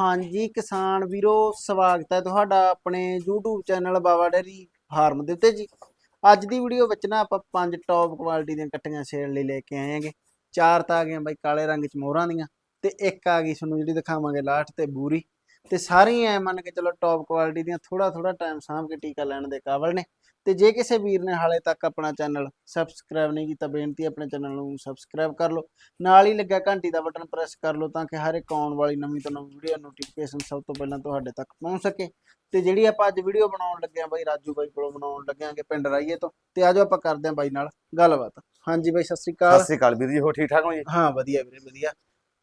ਹਾਂਜੀ, ਕਿਸਾਨ ਵੀਰੋ, ਸਵਾਗਤ ਹੈ ਤੁਹਾਡਾ ਆਪਣੇ YouTube channel Baba dairy farm ਦੇ ਉੱਤੇ ਜੀ। ਅੱਜ ਦੀ ਵੀਡੀਓ ਵਿੱਚ ਨਾ ਆਪਾਂ ਪੰਜ ਟੌਪ ਕੁਆਲਿਟੀ ਦੀਆਂ ਕੱਟੀਆਂ ਸੇਲ ਲਈ ਲੈ ਕੇ ਆਏ ਹਾਂਗੇ। ਚਾਰ ਤਾਂ ਆ ਗਈਆਂ ਬਾਈ ਕਾਲੇ ਰੰਗ ਚ ਮੋਹਰਾਂ ਦੀਆਂ ਤੇ ਇੱਕ ਆ ਗਈ ਤੁਹਾਨੂੰ ਜਿਹੜੀ ਦਿਖਾਵਾਂਗੇ ਲਾਸਟ ਤੇ ਬੂਰੀ। ਤੇ ਸਾਰੀਆਂ ਐ ਮੰਨ ਕੇ ਚਲੋ ਟੌਪ ਕੁਆਲਿਟੀ ਦੀਆਂ ਥੋੜਾ ਥੋੜਾ ਟਾਈਮ ਸਾਂਭ ਕੇ ਟੀਕਾ ਲੈਣ ਦੇ ਕਾਬਲ ਨੇ। ਤੇ ਜੇ ਕਿਸੇ ਵੀਰ ਨੇ ਹਾਲੇ ਤੱਕ ਆਪਣਾ ਚੈਨਲ ਸਬਸਕ੍ਰਾਈਬ ਨਹੀਂ ਕੀਤਾ ਬੇਨਤੀ ਹੈ ਆਪਣੇ ਚੈਨਲ ਨੂੰ ਸਬਸਕ੍ਰਾਈਬ ਕਰ ਲਓ। ਨਾਲ ਹੀ ਲੱਗਾ ਘੰਟੀ ਦਾ ਬਟਨ ਪ੍ਰੈਸ ਕਰ ਲਓ ਤਾਂ ਕਿ ਹਰ ਇੱਕ ਆਉਣ ਵਾਲੀ ਨਵੀਂ ਤੋਂ ਨਵੀਂ ਵੀਡੀਓ ਨੋਟੀਫਿਕੇਸ਼ਨ ਸਭ ਤੋਂ ਪਹਿਲਾਂ ਤੁਹਾਡੇ ਤੱਕ ਪਹੁੰਚ ਸਕੇ। ਤੇ ਜਿਹੜੀ ਆਪਾਂ ਅੱਜ ਵੀਡੀਓ ਬਣਾਉਣ ਲੱਗੇ ਆ ਬਾਈ ਰਾਜੂ ਬਾਈ ਕੋਲੋਂ ਬਣਾਉਣ ਲੱਗੇ ਆਂਗੇ ਪਿੰਡ ਰਾਈਏ ਤੋਂ। ਤੇ ਆਜੋ ਆਪਾਂ ਕਰਦੇ ਆਂ ਬਾਈ ਨਾਲ ਗੱਲਬਾਤ। ਹਾਂਜੀ ਬਾਈ ਸਤਿ ਸ੍ਰੀ ਸਤਿ ਅਕਾਲ ਸ੍ਰੀ ਅਕਾਲ ਵੀਰ ਜੀ ਹੋ ਠੀਕ ਠਾਕ ਹੋ ਜੀ? ਹਾਂ ਵਧੀਆ ਵੀਰੇ ਵਧੀਆ।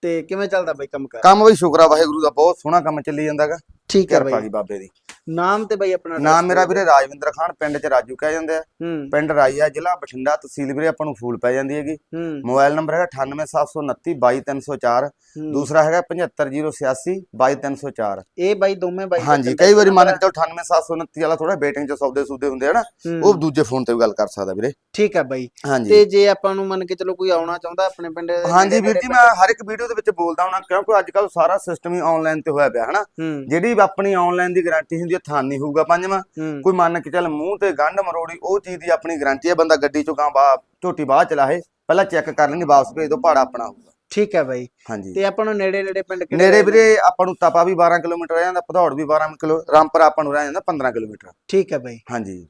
ਤੇ ਕਿਵੇਂ ਚੱਲਦਾ ਬਾਈ ਕੰਮ ਕਰ? ਕੰਮ ਬਈ ਸ਼ੁਕਰ ਆ ਵਾਹਿਗੁਰੂ ਦਾ ਬਹੁਤ ਸੋਹਣਾ ਕੰਮ ਚੱਲੀ ਜਾਂਦਾਗਾ। ਠੀਕ ਹੈ ਬਾਈ। ਬਾਬੇ ਦੀ। ਨਾਮ ਤੇ ਬਾਈ ਆਪਣਾ ਨਾਮ ਮੇਰਾ ਵੀਰੇ ਰਾਜਵਿੰਦਰ ਖਾਨ ਪਿੰਡ ਚ ਰਾਜੂ ਕਹਿ ਜਾਂਦੇ ਆ। ਹੂੰ। ਪਿੰਡ ਰਾਈਆ ਜ਼ਿਲ੍ਹਾ ਬਠਿੰਡਾ ਤਹਿਸੀਲ ਵੀਰੇ ਆਪਾਂ ਨੂੰ ਫੂਲ ਪੈ ਜਾਂਦੀ ਹੈਗੀ। ਹੂੰ। ਮੋਬਾਈਲ ਨੰਬਰ ਹੈਗਾ 98729 22304 ਹੂੰ। ਦੂਸਰਾ ਹੈਗਾ 75086 22304 ਇਹ ਬਾਈ ਦੋਵੇਂ ਬਾਈ ਹਾਂਜੀ ਕਈ ਵਾਰੀ ਮੰਨ ਕੇ ਚਲੋ 98729 ਵਾਲਾ ਥੋੜਾ ਬੇਟਿੰਗ ਚ ਸੌਦੇ ਸੂਦੇ ਹੁੰਦੇ ਆ ਨਾ ਹੂੰ। ਉਹ ਦੂਜੇ ਫੋਨ ਤੇ ਵੀ ਗੱਲ ਕਰ ਸਕਦਾ ਵੀਰੇ। ਠੀਕ ਹੈ ਬਾਈ। ਤੇ ਜੇ ਆਪਾਂ ਨੂੰ ਮੰਨ ਕੇ ਚਲੋ ਕੋਈ ਆਉਣਾ ਚਾਹੁੰਦਾ ਆਪਣੇ ਪਿੰਡ ਹਾਂਜੀ ਵੀਰ ਜੀ ਮੈਂ ਹਰ ਇੱਕ ਵੀਡੀਓ ਦੇ ਵਿੱਚ ਬੋਲਦਾ ਹੁਣਾ ਕਿਉਂਕਿ ਅੱਜ ਕੱਲ ਸਾਰਾ ਸਿਸਟਮ ਹੀ ਆਨਲਾਈਨ ਤੇ ਹੋਇਆ ਪਿਆ ਹਨਾ। ਹੂੰ। ਜਿਹੜੀ ਆਪਣੀ ਆਨਲਾਈਨ ਦੀ ਗਾਰੰਟੀ ਹੁੰਦੀ ਹੈ ਥਾਨ ਨਹੀਂ ਹੋਊਗਾ ਪੰਜਵਾਂ। ਹੂੰ। ਕੋਈ ਮੰਨ ਕੇ ਚੱਲ ਮੂੰਹ ਤੇ ਗੰਢ ਮਰੋੜੀ ਉਹ ਚੀਜ਼ ਦੀ ਆਪਣੀ ਗਾਰੰਟੀ ਹੈ ਬੰਦਾ ਗੱਡੀ ਚੋਂ ਗਾਂ ਬਾ ਝੋਟੀ ਬਾਹਰ ਚਲਾਏ ਪਹਿਲਾਂ ਚੈੱਕ ਕਰ ਲੈਣਗੇ ਵਾਪਸ ਭੇਜ ਦੋ ਭਾੜਾ ਆਪਣਾ ਹੋਊਗਾ। ਠੀਕ ਹੈ ਬਾਈ। ਹਾਂਜੀ। ਤੇ ਆਪਾਂ ਨੂੰ ਨੇੜੇ ਨੇੜੇ ਪਿੰਡ ਕਿਹੜੇ ਨੇੜੇ ਵੀਰੇ ਆਪਾਂ ਨੂੰ ਤਪਾ ਵੀ 12 ਕਿਲੋਮੀਟਰ ਰਹਿ ਜਾਂਦਾ ਭਦੌੜ ਵੀ 12 ਕਿਲੋ ਰਾਮਪੁਰ ਆਪਾਂ ਨੂੰ ਰਹਿ ਜਾਂਦਾ 15 ਕਿਲੋਮੀਟਰ। ਠੀਕ ਹੈ ਬਾਈ। ਹਾਂਜੀ।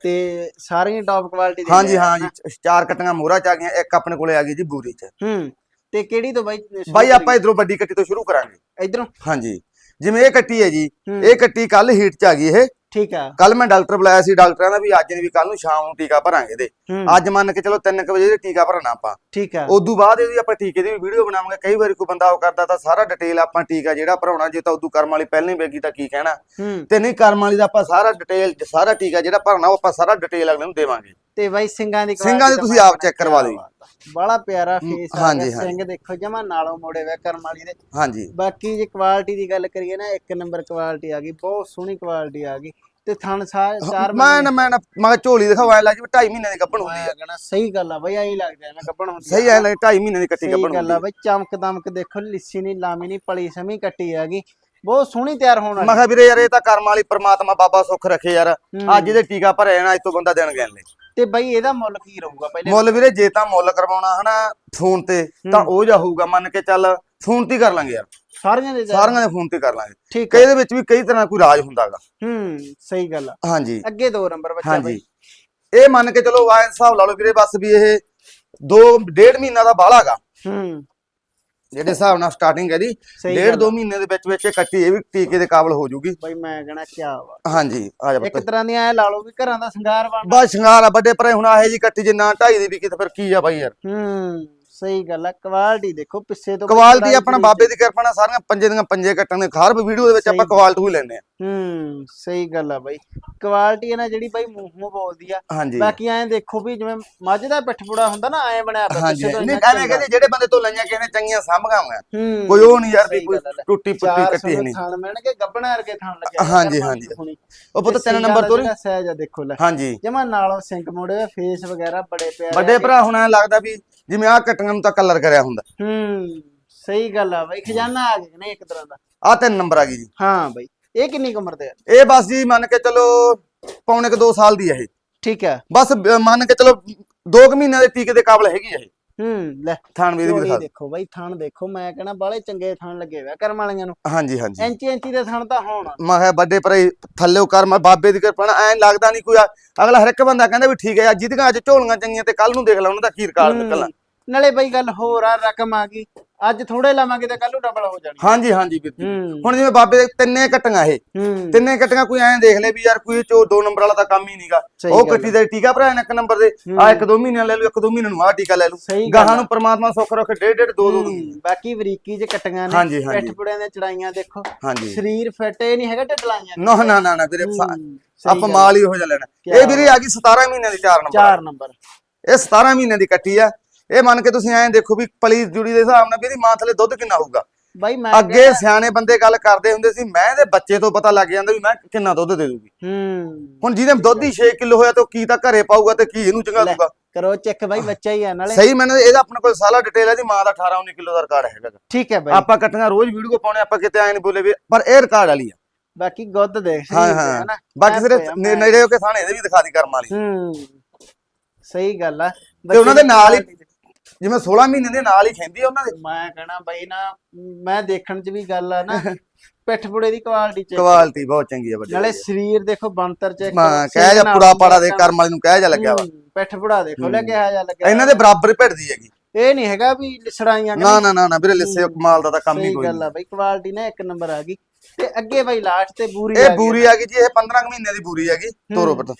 ਤੇ ਸਾਰੀਆਂ ਟੌਪ ਕੁਆਲਿਟੀ ਦੇ ਹਾਂਜੀ ਨੇ ਹਾਂਜੀ ਚ- ਚਾਰ ਕਟੀਆਂ ਮੋਹਰਾ ਚ ਆ ਗਈਆਂ ਇੱਕ ਆਪਣੇ ਕੋਲੇ ਆ ਗਈ ਜੀ ਬੂਰੀ ਚ। ਹੂੰ। ਤੇ ਕਿਹੜੀ ਤੋਂ ਬਾਈ ਬਾਈ ਆਪਾਂ? ਇਧਰੋਂ ਵੱਡੀ ਕੱਟੀ ਤੋਂ ਸ਼ੁਰੂ ਕਰਾਂਗੇ। ਇੱਧਰੋਂ? ਹਾਂਜੀ। ਜਿਵੇਂ ਇਹ ਕੱਟੀ ਹੈ ਜੀ ਇਹ ਕੱਟੀ ਕੱਲ ਹੀਟ ਚ ਆ ਗਈ ਇਹ। ਠੀਕ ਆ। ਕੱਲ ਮੈਂ ਡਾਕਟਰ ਬੁਲਾਇਆ ਸੀ ਡਾਕਟਰਾਂ ਦਾ ਵੀ ਅੱਜ ਨਹੀਂ ਵੀ ਕੱਲ ਨੂੰ ਸ਼ਾਮ ਨੂੰ ਟੀਕਾ ਭਰਾਂਗੇ ਹੂੰ। ਅੱਜ ਮੰਨ ਕੇ ਚਲੋ 3 ਵਜੇ ਇਹ ਟੀਕਾ ਭਰਨਾ ਆਪਾਂ। ਠੀਕ ਆ। ਉਦੋਂ ਬਾਅਦ ਇਹਦੀ ਆਪਾਂ ਟੀਕੇ ਦੀ ਵੀ ਵੀਡੀਓ ਬਣਾਵਾਂਗੇ। ਕਈ ਵਾਰੀ ਕੋਈ ਬੰਦਾ ਉਹ ਕਰਦਾ ਤਾਂ ਸਾਰਾ ਡਿਟੇਲ ਆਪਾਂ ਟੀਕਾ ਜਿਹੜਾ ਭਰਾਉਣਾ ਜੇ ਤਾਂ ਉਦੋਂ ਕਰਮ ਵਾਲੀ ਪਹਿਲਾਂ ਹੀ ਵੇਗੀ ਤਾਂ ਕੀ ਕਹਿਣਾ। ਤੇ ਨਹੀਂ ਕਰਮ ਵਾਲੀ ਦਾ ਆਪਾਂ ਸਾਰਾ ਡਿਟੇਲ ਸਾਰਾ ਟੀਕਾ ਜਿਹੜਾ ਭਰਨਾ ਉਹ ਆਪਾਂ ਸਾਰਾ ਡਿਟੇਲ ਅਗਲੇ ਨੂੰ ਦੇਵਾਂਗੇ। ਤੇ ਬਾਈ ਸਿੰਘਾਂ ਦੀ ਸਿੰਘਾਂ ਦੀ ਤੁਸੀਂ ਮੈਂ ਆਪ check ਕਰਵਾ ਲਿਓ। ਬੜਾ ਪਿਆਰਾ ਫੇਸ ਆ ਗਿਆ। ਸਿੰਘ ਦੇਖੋ ਜਮਾ ਨਾਲੋਂ ਮੋੜੇ ਵੇ ਕਰਮ ਵਾਲੀ ਦੇ ਹਾਂਜੀ। ਬਾਕੀ ਜੇ ਕੁਆਲਿਟੀ ਦੀ ਗੱਲ ਕਰੀਏ ਨਾ ਇੱਕ ਨੰਬਰ ਕੁਆਲਿਟੀ ਆ ਗਈ ਬਹੁਤ ਸੋਹਣੀ ਕੁਆਲਿਟੀ ਆ ਗਈ। ਤੇ ਥਣ ਸਾ- ਚਾਰ ਮੈਂ ਨਾ ਮੈਂ ਮੈਂ ਝੋਲੀ ਐ ਲੱਗ ਜੀ 2.5 ਮਹੀਨੇ ਦੀ ਗੱਭਣ ਹੁੰਦੀ ਮੈਂ ਆ ਸਹੀ ਗੱਲ ਆ ਬਈ ਐਂ ਲੱਗਦਾ ਐਵੇਂ ਗੱਬਣ ਹੁੰਦੀ ਸਹੀ ਐ ਲੱਗ 2.5 ਮਹੀਨੇ ਦੀ ਕੱਟੀ ਸਹੀ ਗੱਭਣ ਗੱਲ ਹੁੰਦੀ ਆ। ਆ ਬਈ ਚਮਕ ਦਮਕ ਦੇਖੋ ਲਿੱਸੀ ਨਹੀਂ ਲਾਮੀ ਨਹੀਂ ਪਲੀ ਸਮੀ ਕੱਟੀ ਹੈਗੀ ਬਹੁਤ ਸੋਹਣੀ ਤਿਆਰ ਹੋਣ ਮੈਂ ਵਾਲੀ ਕਿਹਾ ਵੀਰੇ ਯਾਰ ਇਹ ਤਾਂ ਕਰਮ ਵਾਲੀ ਪ੍ਰਮਾਤਮਾ ਬਾਬਾ ਸੁੱਖ ਰੱਖੇ ਯਾਰ। ਅੱਜ ਇਹਦੇ ਟੀਕਾ ਭਰਿਆ ਜਾਣਾ ਅੱਜ ਤੋਂ ਬੰਦਾ ਦੇਣ ਗਿਆ ਨੇ ਤੇ ਬਈ ਇਹਦਾ ਮੁੱਲ ਕੀ ਰਹੂਗਾ? ਪਹਿਲੇ ਮੁੱਲ ਵੀਰੇ ਜੇ ਤਾਂ ਮੁੱਲ ਕਰਵਾਉਣਾ ਹਨਾ ਫੋਨ ਤੇ ਤਾਂ ਉਹ ਜਾ ਹੋਊਗਾ ਮੰਨ ਕੇ ਚੱਲ ਫੋਨ ਤੇ ਕਰ ਲਾਂਗੇ ਯਾਰ। ਸਾਰੀਆਂ ਦੇ ਸਾਰਿਆਂ ਦੇ ਫੋਨ ਤੇ ਕਰ ਲਾਂਗੇ। ਠੀਕ ਹੈ ਇਹਦੇ ਵਿੱਚ ਵੀ ਕਈ ਤਰ੍ਹਾਂ ਕੋਈ ਰਾਜ ਹੁੰਦਾਗਾ ਹੂੰ ਸਹੀ ਗੱਲ ਆ। ਹਾਂਜੀ। ਅੱਗੇ ਦੋ ਨੰਬਰ ਬੱਚਾ ਬਈ। ਇਹ ਮੰਨ ਕੇ ਚਲੋ ਆ ਹਿਸਾਬ ਲਾ ਲਓ ਵੀਰੇ ਬਸ ਵੀ ਇਹ ਦੋ ਡੇਢ ਮਹੀਨਾ ਦਾ ਬਾਲਾਗਾ ਹੂੰ। ਜਿਹੜੇ ਹਿਸਾਬ ਨਾਲ ਸਟਾਰਟਿੰਗ ਹੈ ਦੀ ਸਹੀ ਡੇਢ ਦੋ ਮਹੀਨੇ ਦੇ ਵਿੱਚ ਵਿੱਚ ਕੱਟੀ ਇਹ ਵੀ ਟੀਕੇ ਦੇ ਕਾਬਲ ਹੋ ਜੂਗੀ। ਬਈ ਮੈਂ ਕਹਣਾ ਕਿਆ ਵਾ। ਹਾਂਜੀ ਆ ਜਾ ਇੱਕ ਤਰ੍ਹਾਂ ਦੀਆਂ ਐ ਲਾ ਲਓ ਵੀ ਘਰਾਂ ਦਾ ਸ਼ਿੰਗਾਰ ਬਣ ਬਸ ਸ਼ਿੰਗਾਰ ਆ ਵੱਡੇ ਪਰੇ ਹੁਣ ਆਹੇ ਜੀ ਕੱਟੀ ਜੇ ਨਾ ਢਾਈ ਦੀ ਵਿਕੀ ਤਾਂ ਫਿਰ ਕੀ ਆ ਬਾਈ ਯਾਰ। ਹੂੰ। ਸਹੀ ਗੱਲ ਆ ਕੁਆਲਿਟੀ ਦੇਖੋ ਪਿੱਛੇ ਤੋਂ ਕੁਆਲਿਟੀ ਆਪਣਾ ਬਾਬੇ ਦੀ ਕਿਰਪਾ ਨਾਲ ਸਾਰੀਆਂ ਪੰਜੇ ਦੀਆਂ ਪੰਜੇ ਕੱਟਣ ਦੇ ਖਾਰ ਵੀਡੀਓ ਦੇ ਵਿੱਚ ਆਪਾਂ। ਕੁਆਲਿਟੀ ਹੀ ਲੈਣੇ ਆ ਹੂੰ ਸਹੀ ਗੱਲ ਆ ਬਾਈ। ਕੁਆਲਿਟੀ ਹੈ ਨਾ ਜਿਹੜੀ ਬਾਈ ਮੂੰਹ ਮੂੰਹ ਬੋਲਦੀ ਆ। ਬਾਕੀ ਐਂ ਦੇਖੋ ਵੀ ਜਿਵੇਂ ਮੱਝ ਦਾ ਪਿੱਠਪੂੜਾ ਹੁੰਦਾ ਨਾ ਐਂ ਬਣਿਆ ਪਿਆ ਪਿੱਛੇ ਤੋਂ ਨਹੀਂ ਐਵੇਂ ਕਹਿੰਦੇ ਜਿਹੜੇ ਬੰਦੇ ਤੋਂ ਲਈਆਂ ਕਿਸੇ ਨੇ ਚੰਗੀਆਂ ਹੂੰ ਕੋਈ ਉਹ ਨਹੀਂ ਯਾਰ ਵੀ ਕੋਈ ਆ। ਟੁੱਟੀ ਪੁੱਟੀ ਕੱਟੀ ਨਹੀਂ ਥਾਣ ਮਿਲਣਗੇ ਗੱਬਣਾ ਵਰਗੇ ਥਾਣ ਲੱਗਿਆ ਹਾਂਜੀ, ਹਾਂਜੀ। ਉਹ ਪੁੱਤ ਤਿੰਨ ਨੰਬਰ ਤੋਂ? ਸਹਿਜ ਆ ਦੇਖੋ ਲੈ। ਹਾਂਜੀ। ਜਮਾ ਨਾਲੋਂ ਸਿੰਕ ਮੋੜੇ ਫੇਸ ਵਗੈਰਾ ਬੜੇ ਪਿਆਰੇ ਵੱਡੇ ਆ। ਭਰਾ ਹੁਣ ਐਂ ਲੱਗਦਾ ਵੀ ਜਿਵੇਂ ਆਹ ਕੱਟੀਆਂ ਨੂੰ ਤਾਂ ਕਲਰ ਕਰਿਆ ਹੁੰਦਾ। ਹੂੰ ਸਹੀ ਗੱਲ ਆ ਬਾਈ ਖਜ਼ਾਨਾ ਆ ਗਿਆ ਨਾ ਇੱਕ ਤਰ੍ਹਾਂ ਦਾ? ਆਹ ਤਿੰਨ ਨੰਬਰ ਆ ਗਈ ਜੀ। ਹਾਂ ਬਾਈ ਇਹ ਕਿੰਨੀ ਕੁ ਉਮਰ ਦੇ ਆ? ਇਹ ਬਸ ਜੀ ਮੰਨ ਕੇ ਚਲੋ ਪੌਣੇ ਕ 2 ਸਾਲ ਦੀ ਹੈ ਇਹ। ਠੀਕ ਹੈ ਬਸ ਬ- ਮੰਨ ਕੇ ਚਲੋ 2 ਮਹੀਨਿਆਂ ਦੇ ਟੀਕੇ ਦੇ ਕਾਬਲ ਹੈਗੀ ਹੈ ਇਹ। ਹੂੰ ਲੈ ਥਾਣ ਵੀਰ ਵੀ ਦਿਖਾ ਦਿਓ। ਦੇਖੋ ਬਾਈ ਥਣ ਦੇਖੋ ਮੈਂ ਕਹਿੰਦਾ ਬਾਲੇ ਚੰਗੇ ਥਣ ਲੱਗੇ ਹੋਇਆ ਕਰਮ ਵਾਲੀਆਂ ਨੂੰ। ਹਾਂਜੀ ਹਾਂਜੀ। ਇੰਚੀ ਇੰਚੀ ਦੇ ਥਣ ਤਾਂ ਹੋਣ। ਮੈਂ ਕਿਹਾ ਵੱਡੇ ਭਰੇ ਥੱਲੇ ਕਰ ਮੈਂ ਬਾਬੇ ਦੀ ਕਿਰਪਾ ਨਾਲ ਐਂ ਲੱਗਦਾ ਨਹੀਂ ਕੋਈ ਆ- ਅਗਲਾ ਹਰ ਇੱਕ ਬੰਦਾ ਕਹਿੰਦਾ ਵੀ ਠੀਕ ਹੈ ਅੱਜ ਜਿਹਦੀਆਂ ਅੱਜ ਝੋਲੀਆਂ ਚੰਗੀਆਂ ਤੇ ਕੱਲ ਨੂੰ ਦੇਖ ਲਾ ਉਹਨਾਂ ਦਾ ਕੀ ਰਿਕਾਰਡ ਹੂੰ। ਨਿਕਲਣਾ। ਨਾਲੇ ਬਾਈ ਗੱਲ ਹੋਰ ਆ ਰਕਮ ਆ ਗਈ। ਅੱਜ ਥੋੜੇ ਲਾਵਾਂਗੇ ਤਾਂ ਕੱਲ ਨੂੰ ਡਬਲ ਹੋ ਜਾਣੀ। ਹਾਂਜੀ ਹਾਂਜੀ ਵੀਰ ਜੀ। ਹੂੰ। ਹੁਣ ਜਿਵੇਂ ਬਾਬੇ ਦੇ ਤਿੰਨੇ ਕੱਟੀਆਂ ਇਹ। ਹੂੰ। ਤਿੰਨੇ ਕੱਟੀਆਂ ਕੋਈ ਐਂ ਦੇਖ ਲੈ ਵੀ ਯਾਰ ਕੋਈ ਚੋ ਦੋ ਨੰਬਰ ਵਾਲਾ ਤਾਂ ਕੰਮ ਹੀ ਨਹੀਂਗਾ ਸਹੀ ਉਹ ਗੱਲ ਕੱਟੀ ਦਾ ਟੀਕਾ ਭਰਾ ਇੱਕ ਨੰਬਰ ਦੇ। ਆ ਇੱਕ ਦੋ ਮਹੀਨਿਆਂ ਲੈ ਲਓ ਇੱਕ ਦੋ ਮਹੀਨਿਆਂ ਨੂੰ ਆ ਟੀਕਾ ਲੈ ਸਹੀ ਗੱਲ ਗਾਹਾਂ। ਨੂੰ ਪ੍ਰਮਾਤਮਾ ਸੁੱਖ ਰੱਖੇ ਡੇਢ ਡੇਢ ਦੋ ਦੋ ਹੂੰ, ਬਾਕੀ ਬਰੀਕੀ ਜੇ ਕਟੀਆਂ ਨੇ। ਹਾਂਜੀ, ਹਾਂਜੀ। ਪਿੱਠ ਪੁੜਿਆਂ ਦੀਆਂ ਚੜਾਈਆਂ ਦੇਖੋ। ਹਾਂਜੀ। ਸਰੀਰ ਫਿੱਟ ਇਹ ਨਹੀਂ ਹੈਗਾ ਢਡਲਾਈਆਂ ਨਾ ਨਾ ਨਾ ਨਾ ਵੀਰੇ ਸਾ- ਸਹੀ ਆਪਾਂ ਗੱਲ ਮਾਲ ਹੀ ਹੋ ਜਾ ਲੈਣਾ। ਇਹ ਵੀਰੇ ਆ ਗਈ 17 ਮਹੀਨਿਆਂ ਦੀ 4 ਨੰਬਰ ਚਾਰ ਨੰਬਰ। ਇਹ 17 ਮਹੀਨਿਆਂ ਦੀ ਕੱਟੀ ਆ। ਇਹ ਮੰਨ ਕੇ ਤੁਸੀਂ ਐਂ ਦੇਖੋ ਵੀ ਪਲੀ ਜੁੜੀ ਦੇ ਹਿਸਾਬ ਨਾਲ ਵੀ ਇਹਦੀ ਮਾਂ ਥਲੇ ਦੁੱਧ ਕਿੰਨਾ ਹੋਊਗਾ। ਬਾਈ ਮੈਂ ਅੱਗੇ ਸਿਆਣੇ ਬੰਦੇ ਗੱਲ ਕਰਦੇ ਹੁੰਦੇ ਸੀ ਮੈਂ ਦੇ ਬੱਚੇ ਤੋਂ ਪਤਾ ਲੱਗ ਜਾਂਦਾ ਵੀ ਮੈਂ ਕਿੰਨਾ ਦੁੱਧ ਦੇ ਦੂਗੀ। ਹੂੰ। ਹੁਣ ਜਿਹਦੇ ਦੁੱਧ ਹੀ 6 ਕਿਲੋ ਹੋਇਆ ਤਾਂ ਉਹ ਕੀ ਤਾਂ ਘਰੇ ਪਾਊਗਾ ਤੇ ਕੀ ਇਹਨੂੰ ਚੰਗਾ ਦੂਗਾ ਕਰੋ ਚੈੱਕ ਬਾਈ ਬੱਚਾ ਹੀ ਆ ਨਾਲੇ। ਸਹੀ ਮੈਨੂੰ ਇਹਦਾ ਆਪਣੇ ਕੋਲ ਸਾਰਾ ਡਿਟੇਲ ਹੈ ਦੀ ਮਾਂ ਦਾ 18 19 ਕਿਲੋ ਦਾ ਰਿਕਾਰਡ ਹੈਗਾ। ਠੀਕ ਹੈ ਬਾਈ। ਆਪਾਂ ਕੱਟੀਆਂ ਰੋਜ਼ ਵੀਡੀਓ ਪਾਉਣੇ ਆਪਾਂ ਕਿਤੇ ਐ ਨਹੀਂ ਬੋਲੇ ਵੀ ਪਰ ਇਹ ਰਿਕਾਰਡ ਵਾਲੀ ਆ। ਬਾਕੀ ਗੁੱਦ ਦੇਖ ਹਾਂ, ਹਾਂ। ਬਾਕੀ ਮੈਂ- ਨੇੜੇ ਹੋ ਕੇ ਥਾਣੇ ਦੇ ਵੀ ਦਿਖਾ ਦੀ ਕਰਮ ਵਾਲੀ। ਹੂੰ। ਸਹੀ ਗੱਲ ਆ। ਤੇ ਉਹਨਾਂ ਦੇ ਨਾਲ ਹੀ ਜਿਵੇਂ 16 ਮਹੀਨੇ ਦੇ ਨਾਲ ਹੀ ਖੈਂਦੀ ਆ ਉਹਨਾਂ ਦੇ। ਮੈਂ ਕਹਣਾ ਬਾਈ ਨਾ ਮੈਂ ਦੇਖਣ ਚ ਵੀ ਗੱਲ ਆ ਨਾ ਪਿੱਠ ਪੁੜੇ ਦੀ ਕੁਆਲਿਟੀ ਚ ਕੁਆਲਿਟੀ ਬਹੁਤ ਚੰਗੀ ਆ ਵੱਡੀ ਨਾਲੇ ਸਰੀਰ ਦੇਖੋ ਬਣਤਰ ਚੈੱਕ ਮਾਂ ਕਹਿ ਜਾ ਪੁੜਾ ਪਾੜਾ ਦੇ ਕਰਮ ਵਾਲੀ ਨੂੰ ਕਹਿ ਜਾ ਲੱਗਿਆ ਵਾ। ਪਿੱਠ ਪੁੜਾ ਦੇਖੋ ਲੈ ਕਿਹਾ ਜਾ ਲੱਗਿਆ ਇਹਨਾਂ ਦੇ ਬਰਾਬਰ ਹੀ ਭਿੜਦੀ ਹੈਗੀ। ਇਹ ਨਹੀਂ ਹੈਗਾ ਵੀ ਲਸੜਾਈਆਂ ਨਾ ਨਾ ਨਾ ਨਾ ਵੀਰੇ ਲਿੱਸੇ ਕਮਾਲ ਦਾ ਤਾਂ ਕੰਮ ਹੀ ਕੋਈ ਗੱਲ ਆ ਬਾਈ ਕੁਆਲਿਟੀ ਨਾ ਇੱਕ ਨੰਬਰ ਆ ਗਈ। ਤੇ ਅੱਗੇ ਬਾਈ ਲਾਸਟ ਤੇ ਬੂਰੀ ਇਹ ਬੂਰੀ ਆ ਗਈ ਜੀ ਇਹ 15 ਕੁ ਮਹੀਨੇ ਦੀ ਬੂਰੀ ਹੈਗੀ ਤੋਰੋ ਪਤਾ।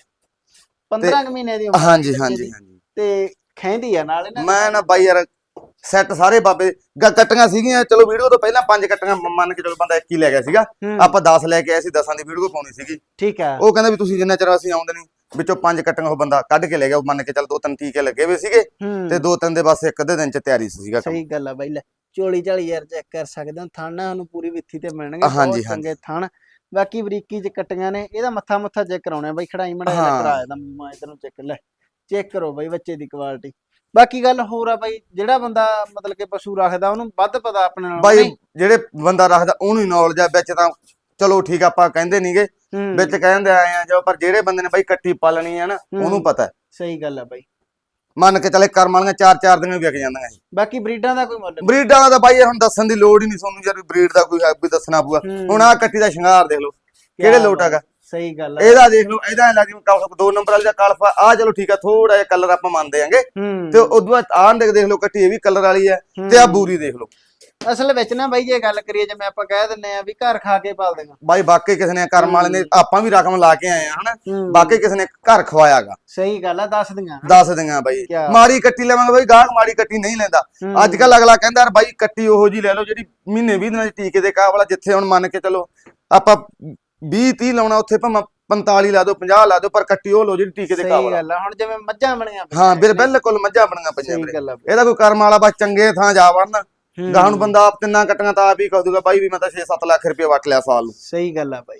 15 ਕੁ ਮਹੀਨੇ ਦੀ ਹਾਂਜੀ ਬੱਚੇ। ਹਾਂਜੀ। ਤੇ ਖੈਂਦੀ ਆ ਨਾਲ ਇਹਨਾਂ ਮੈਂ ਨਾ ਬਾਈ ਯਾਰ ਸੈੱਟ ਸਾਰੇ ਬਾਬੇ ਗ- ਕੱਟੀਆਂ ਸੀਗੀਆਂ ਚਲੋ ਵੀਡੀਓ ਤੋਂ ਪਹਿਲਾਂ ਪੰਜ ਕੱਟੀਆਂ ਮ- ਮੰਨ ਕੇ ਚਲੋ ਬੰਦਾ ਇੱਕ ਹੀ ਲੈ ਗਿਆ ਸੀਗਾ। ਹੂੰ। ਆਪਾਂ 10 ਲੈ ਕੇ ਆਏ ਸੀ 10ਾਂ ਦੀ ਵੀਡੀਓ ਪਾਉਣੀ ਸੀਗੀ। ਠੀਕ ਆ। ਉਹ ਕਹਿੰਦਾ ਵੀ ਤੁਸੀਂ ਜਿੰਨਾ ਚਿਰ ਅਸੀਂ ਆਉਂਦੇ ਨਹੀਂ ਵਿੱਚੋਂ ਪੰਜ ਕੱਟੀਆਂ ਉਹ ਬੰਦਾ ਕੱਢ ਕੇ ਲੈ ਗਿਆ ਉਹ ਮੰਨ ਕੇ ਚੱਲ ਦੋ ਤਿੰਨ ਟੀਕੇ ਲੱਗੇ ਹੋਏ ਸੀਗੇ ਹੂੰ। ਤੇ ਦੋ ਤਿੰਨ ਦੇ ਬਸ ਇੱਕ ਅੱਧੇ ਦਿਨ ਚ ਤਿਆਰੀ ਸੀਗਾ ਕੰਮ। ਸਹੀ ਗੱਲ ਆ ਬਾਈ ਲੈ ਚੋਲੀ ਝਾਲੀ ਯਾਰ ਚੈੱਕ ਕਰ ਸਕਦੇ ਹੋ ਥਣ ਨੂੰ ਪੂਰੀ ਵਿੱਥੀ ਤੇ ਮਿਲਣਗੇ ਬਹੁਤ ਹਾਂਜੀ, ਚੰਗੇ ਥਣ। ਬਾਕੀ ਬਰੀਕੀ ਚ ਕੱਟੀਆਂ ਨੇ ਇਹਦਾ ਮੱਥਾ ਮੱਥਾ ਚੈੱਕ ਕਰਾਉਣਾ ਬਾਈ ਖੜਾਈ ਮੜਾ ਹਾਂ। ਕਰਾਇਆ ਦਾ ਮੈਂ ਇਧਰ ਨੂੰ ਚੈੱਕ ਲੈ। ਚੈੱਕ ਕਰੋ ਬਾਈ ਬੱਚੇ ਦੀ ਕੁਆਲਿਟੀ ਬਾਕੀ ਗੱਲ ਹੋਰ ਆ ਬਾਈ ਜਿਹੜਾ ਬੰਦਾ ਮਤਲਬ ਕਿ ਪਸ਼ੂ ਰੱਖਦਾ ਉਹਨੂੰ ਵੱਧ ਪਤਾ ਆਪਣੇ ਨਾਲ ਬਾਈ ਜਿਹੜੇ ਬੰਦਾ ਰੱਖਦਾ ਉਹਨੂੰ ਨੌਲੇਜ ਆ ਵਿੱਚ ਤਾਂ ਚਲੋ ਠੀਕ ਆ, ਆਪਾਂ ਕਹਿੰਦੇ ਨਹੀਂਗੇ ਵਿੱਚ ਕਹਿੰਦੇ ਆਏ ਆ ਜੋ ਪਰ ਜਿਹੜੇ ਬੰਦੇ ਨੇ ਬਾਈ ਕੱਟੀ ਪਾਲਣੀ ਆ ਨਾ ਹੂੰ। ਉਹਨੂੰ ਪਤਾ ਹੈ। ਸਹੀ ਗੱਲ ਆ ਬਾਈ ਮੰਨ ਕੇ ਚੱਲੇ ਕਰਮ ਵਾਲੀਆਂ ਚਾਰ ਚਾਰ ਦਿਨ ਵਿਕ ਜਾਂਦੀਆਂ ਸੀ ਬਾਕੀ ਬਰੀਡਾਂ ਦਾ ਕੋਈ ਮੁੱਲ ਬਰੀਡਾਂ ਦਾ ਤਾਂ ਬਾਈ ਹੁਣ ਦੱਸਣ ਦੀ ਲੋੜ ਹੀ ਨਹੀਂ ਤੁਹਾਨੂੰ ਯਾਰ ਬਰੀਡ ਦਾ ਕੋਈ ਹੈ ਵੀ ਦੱਸਣਾ ਪਊਗਾ ਹੂੰ। ਹੁਣ ਆਹ ਕੱਟੀ ਦਾ ਸ਼ਿੰਗਾਰ ਦੇਖ ਲਓ ਕਿਹੜੇ ਲੋਟ। ਹੈਗਾ ਸਹੀ ਗੱਲ ਆ। ਇਹਦਾ ਦੇਖ ਲਓ ਇਹਦਾ ਐਂ ਲੱਗ ਜਿਵੇਂ ਕਾਲਫ ਦੋ ਨੰਬਰ ਵਾਲੀ ਦਾ ਕਾਲਫਾ ਆ। ਚਲੋ ਠੀਕ ਆ ਥੋੜਾ ਜਿਹਾ ਕਲਰ ਆਪਾਂ ਮੰਨਦੇ ਆਂਗੇ। ਹੂੰ। ਤੇ ਉਦੋਂ ਬਾਅਦ ਆਹ ਦੇਖ ਦੇਖ ਲਓ ਕੱਟੀ ਇਹ ਵੀ ਕਲਰ ਵਾਲੀ ਹੈ ਤੇ ਆ ਬੂਰੀ ਦੇਖ ਲਓ। ਅਸਲ ਵਿੱਚ ਨਾ ਬਾਈ ਜੇ ਗੱਲ ਕਰੀਏ ਜਿਵੇਂ ਆਪਾਂ ਕਹਿ ਦਿੰਨੇ ਆ ਵੀ ਘਰ ਖਾ ਕੇ ਪਾਲਦੇ ਆ ਬਾਈ ਵਾਕਈ ਕਿਸੇ ਨੇ ਕਰਮ ਵਾਲੇ ਨੇ ਆਪਾਂ ਵੀ ਰਕਮ ਲਾ ਕੇ ਆਏ ਆ ਹਨਾ? ਹੂੰ। ਵਾਕਈ ਕਿਸੇ ਨੇ ਘਰ ਖਵਾਇਆਗਾ। ਸਹੀ ਗੱਲ ਆ ਦੱਸ ਦੀਆਂ ਦੱਸ ਦਿਆਂ ਬਾਈ। ਕਿਆ? ਮਾੜੀ ਕੱਟੀ ਲਵਾਂਗੇ ਬਾਈ ਗਾਹਕ ਮਾੜੀ ਕੱਟੀ ਨਹੀਂ ਲੈਂਦਾ। ਹੂੰ। ਅੱਜ ਕੱਲ ਅਗਲਾ ਕਹਿੰਦਾ ਯਾਰ ਬਾਈ ਕੱਟੀ ਉਹੋ ਜੀ ਲੈ ਲਓ ਜਿਹੜੀ ਮਹੀਨੇ 20 ਦਿਨਾਂ ਦੀ ਟੀਕੇ ਦੇ ਕਾਬਲਾ ਜਿੱਥੇ ਹੁਣ ਮੰਨ ਕੇ ਚਲੋ ਆਪਾਂ 20 30 ਲਾਉਣਾ ਉੱਥੇ ਭਾਵੇਂ 45 ਲਾ ਦਿਓ 50 ਲਾ ਦਿਓ ਪਰ ਕੱਟੀ ਉਹ ਲਓ ਜਿਹੜੀ ਟੀਕੇ ਦੇ ਸਹੀ ਕਾਬਲਾ ਗੱਲ ਆ ਹੁਣ ਜਿਵੇਂ ਮੱਝਾਂ ਬਣੀਆਂ ਪਈਆਂ ਹਾਂ ਬਿਲ ਬਿਲਕੁਲ ਮੱਝਾਂ ਬਣੀਆਂ ਪਈਆਂ ਸਹੀ ਵੀਰੇ ਗੱਲ ਆ ਬਈ। ਇਹਦਾ ਕੋਈ ਕਰਮ ਵਾਲਾ ਬਸ ਚੰਗੇ ਥਾਂ ਜਾ ਵੜਨਾ ਹੂੰ। ਗਾਹ ਨੂੰ ਬੰਦਾ ਆਪ ਤਿੰਨਾਂ ਕੱਟੀਆਂ ਤਾਂ ਆਪ ਹੀ ਕਹ ਦੂਗਾ ਬਾਈ ਵੀ ਮੈਂ ਤਾਂ 6-7 ਲੱਖ ਰੁਪਏ ਵਟ ਲਿਆ ਸਾਲ ਨੂੰ ਸਹੀ ਗੱਲ ਆ ਬਾਈ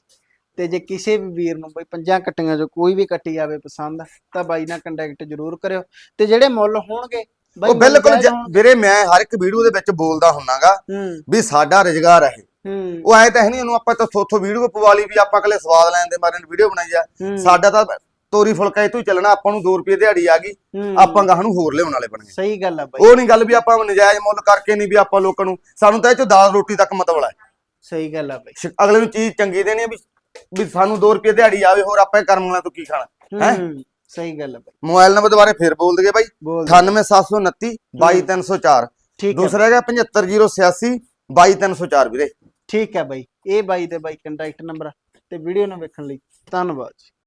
ਤੇ ਜੇ ਕਿਸੇ ਵੀ ਵੀਰ ਨੂੰ ਬਈ ਪੰਜਾਂ ਕੱਟੀਆਂ ਚੋਂ ਕੋਈ ਵੀ ਕੱਟੀ ਆਵੇ ਪਸੰਦ ਤਾਂ ਬਾਈ ਨਾਲ ਕੰਟੈਕਟ ਜ਼ਰੂਰ ਕਰਿਓ ਤੇ ਜਿਹੜੇ ਮੁੱਲ ਹੋਣਗੇ ਬਾਈ ਉਹ ਮੁੱਲ ਬਿਲਕੁਲ ਜਾਇਜ਼ ਜ-। ਵੀਰੇ ਮੈਂ ਹਰ ਇੱਕ ਵੀਡੀਓ ਦੇ ਵਿੱਚ ਬੋਲਦਾ ਹੁੰਨਾਗਾ ਹੂੰ ਵੀ ਸਾਡਾ ਰੁਜ਼ਗਾਰ ਹੈ ਇਹ। ਹੂੰ। ਉਹ ਐ ਤਾਂ ਹੈ ਨਹੀਂ ਉਹਨੂੰ ਆਪਾਂ ਤਾਂ ਥੋਥੋਂ ਵੀਡੀਓ ਪਵਾ ਲਈ ਵੀ ਆਪਾਂ ਕਲੇ ਸਵਾਦ ਲੈਣ ਦੇ ਮਾਰੇ ਵੀਡੀਓ ਬਣਾਈ ਆ। ਹੂੰ। ਸਾਡਾ ਤਾਂ ਤੋਰੀ ਫੁਲਕਾ ਇਹ ਤੋਂ ਹੀ ਚੱਲਣਾ ਆਪਾਂ ਨੂੰ 2 ਰੁਪਏ ਦਿਹਾੜੀ ਆ ਗਈ। ਹੂੰ। ਆਪਾਂ ਗਾਹ ਨੂੰ ਹੋਰ ਲਿਆਉਣ ਵਾਲੇ ਬਣ ਗਏ। ਸਹੀ ਗੱਲ ਆ ਬਾਈ। ਉਹ ਨਹੀਂ ਗੱਲ ਵੀ ਆਪਾਂ ਨਜਾਇਜ਼ ਮੁੱਲ ਕਰਕੇ ਨਹੀਂ ਵੀ ਆਪਾਂ ਲੋਕਾਂ ਨੂੰ ਸਾਨੂੰ ਤਾਂ ਇਹ ਚੋਂ ਦਾਲ ਰੋਟੀ ਤੱਕ ਮਤਲਬ ਹੈ। ਸਹੀ ਗੱਲ ਆ ਬਾਈ। ਅਗਲੇ ਨੂੰ ਚੀਜ਼ ਚੰਗੀ ਦੇਣੀ ਹੈ ਵੀ ਵੀ ਸਾਨੂੰ 2 ਰੁਪਏ ਦਿਹਾੜੀ ਆਵੇ ਹੋਰ ਆਪਾਂ ਕਰਮ ਵਾਲਿਆਂ ਤੋਂ ਕੀ ਖਾਣਾ ਹੈ ਹੂੰ? ਸਹੀ ਗੱਲ ਆ ਬਾਈ। ਮੋਬਾਈਲ ਨੰਬਰ ਦੁਬਾਰੇ ਫੇਰ ਬੋਲ ਦਈਏ ਬਾਈ। ਬੋਲ 98729 22304 ਠੀਕ ਹੈ ਦੂਸਰਾ ਹੈਗਾ 75086 22304 ਵੀਰੇ। ਠੀਕ ਹੈ ਬਾਈ, ਇਹ ਬਾਈ ਦੇ ਬਾਈ ਕੰਟੈਕਟ ਨੰਬਰ ਤੇ ਵੀਡੀਓ ਨੂੰ ਵੇਖਣ ਲਈ ਧੰਨਵਾਦ ਜੀ।